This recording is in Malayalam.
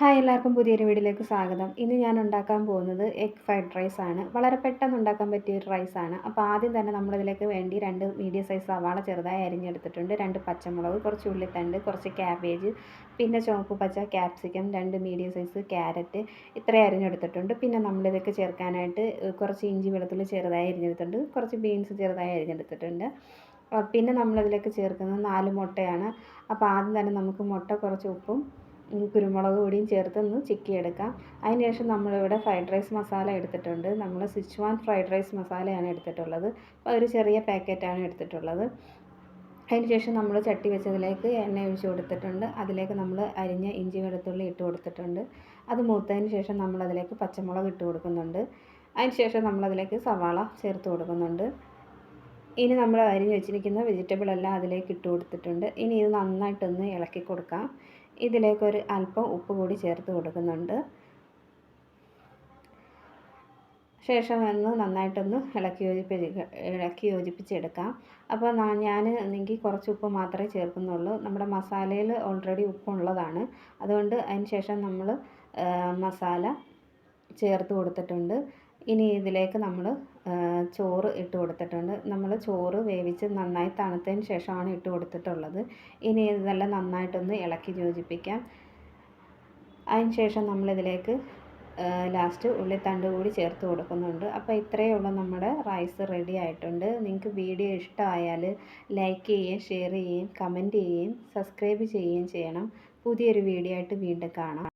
ഹായ് എല്ലാവർക്കും പുതിയൊരു വീഡിയോയിലേക്ക് സ്വാഗതം. ഇന്ന് ഞാൻ ഉണ്ടാക്കാൻ പോകുന്നത് എഗ് ഫ്രൈഡ് റൈസ് ആണ്. വളരെ പെട്ടെന്ന് ഉണ്ടാക്കാൻ പറ്റിയ ഒരു റൈസാണ് അപ്പോൾ ആദ്യം തന്നെ നമ്മളിതിലേക്ക് വേണ്ടി രണ്ട് മീഡിയം സൈസ് സവാള ചെറുതായി അരിഞ്ഞെടുത്തിട്ടുണ്ട്. രണ്ട് പച്ചമുളക് കുറച്ച് ഉള്ളിത്തണ്ട് കുറച്ച് ക്യാബേജ് പിന്നെ ചുവപ്പ് പച്ച ക്യാപ്സിക്കം രണ്ട് മീഡിയം സൈസ് ക്യാരറ്റ് ഇത്രയും അരിഞ്ഞെടുത്തിട്ടുണ്ട്. പിന്നെ നമ്മളിതൊക്കെ ചേർക്കാനായിട്ട് കുറച്ച് ഇഞ്ചി വെളുത്തുള്ളി ചെറുതായി അരിഞ്ഞെടുത്തിട്ടുണ്ട്. കുറച്ച് ബീൻസ് ചെറുതായി അരിഞ്ഞെടുത്തിട്ടുണ്ട്. പിന്നെ നമ്മളതിലേക്ക് ചേർക്കുന്നത് നാല് മുട്ടയാണ്. അപ്പോൾ ആദ്യം തന്നെ നമുക്ക് മുട്ട കുറച്ച് ഉപ്പും കുരുമുളക് പൊടിയും ചേർത്തൊന്ന് ചിക്കിയെടുക്കാം അതിന് ശേഷം നമ്മളിവിടെ ഫ്രൈഡ് റൈസ് മസാല എടുത്തിട്ടുണ്ട്. നമ്മൾ സിച്ചുവാൻ ഫ്രൈഡ് റൈസ് മസാലയാണ് എടുത്തിട്ടുള്ളത്. അപ്പോൾ ഒരു ചെറിയ പാക്കറ്റാണ് എടുത്തിട്ടുള്ളത്. അതിന് ശേഷം നമ്മൾ ചട്ടി വെച്ചതിലേക്ക് എണ്ണ ഒഴിച്ച് കൊടുത്തിട്ടുണ്ട്. അതിലേക്ക് നമ്മൾ അരിഞ്ഞ ഇഞ്ചി വെളുത്തുള്ളി ഇട്ട് കൊടുത്തിട്ടുണ്ട്. അത് മൂത്തതിന് ശേഷം നമ്മൾ അതിലേക്ക് പച്ചമുളക് ഇട്ട് കൊടുക്കുന്നുണ്ട്. അതിന് ശേഷം നമ്മളതിലേക്ക് സവാള ചേർത്ത് കൊടുക്കുന്നുണ്ട്. ഇനി നമ്മൾ അരിഞ്ഞ് വെച്ചിരിക്കുന്ന വെജിറ്റബിൾ എല്ലാം അതിലേക്ക് ഇട്ട് കൊടുത്തിട്ടുണ്ട്. ഇനി ഇത് നന്നായിട്ടൊന്ന് ഇളക്കി കൊടുക്കാം. ഇതിലേക്കൊരു അല്പം ഉപ്പ് കൂടി ചേർത്ത് കൊടുക്കുന്നുണ്ട്. ശേഷം ഒന്ന് നന്നായിട്ടൊന്ന് ഇളക്കി യോജിപ്പിച്ച് ഇളക്കി യോജിപ്പിച്ചെടുക്കാം. അപ്പോൾ ഞാൻ എനിക്ക് കുറച്ച് ഉപ്പ് മാത്രമേ ചേർക്കുന്നുള്ളൂ. നമ്മുടെ മസാലയിൽ ഓൾറെഡി ഉപ്പുള്ളതാണ്. അതുകൊണ്ട് അതിന് ശേഷം നമ്മൾ മസാല ചേർത്ത് കൊടുത്തിട്ടുണ്ട്. ഇനി ഇതിലേക്ക് നമ്മൾ ചോറ് ഇട്ട് കൊടുത്തിട്ടുണ്ട്. നമ്മൾ ചോറ് വേവിച്ച് നന്നായി തണുത്തതിന് ശേഷമാണ് ഇട്ട് കൊടുത്തിട്ടുള്ളത്. ഇനി ഇതെല്ലാം നന്നായിട്ടൊന്ന് ഇളക്കി യോജിപ്പിക്കാം. അതിന് ശേഷം നമ്മളിതിലേക്ക് ലാസ്റ്റ് ഉള്ളിത്തണ്ട് കൂടി ചേർത്ത് കൊടുക്കുന്നുണ്ട്. അപ്പോൾ ഇത്രയേ ഉള്ളൂ നമ്മുടെ റൈസ് റെഡി ആയിട്ടുണ്ട്. നിങ്ങൾക്ക് വീഡിയോ ഇഷ്ടമായാൽ ലൈക്ക് ചെയ്യുകയും ഷെയർ ചെയ്യുകയും കമന്റ് ചെയ്യുകയും സബ്സ്ക്രൈബ് ചെയ്യുകയും ചെയ്യണം. പുതിയൊരു വീഡിയോ ആയിട്ട് വീണ്ടും കാണാം.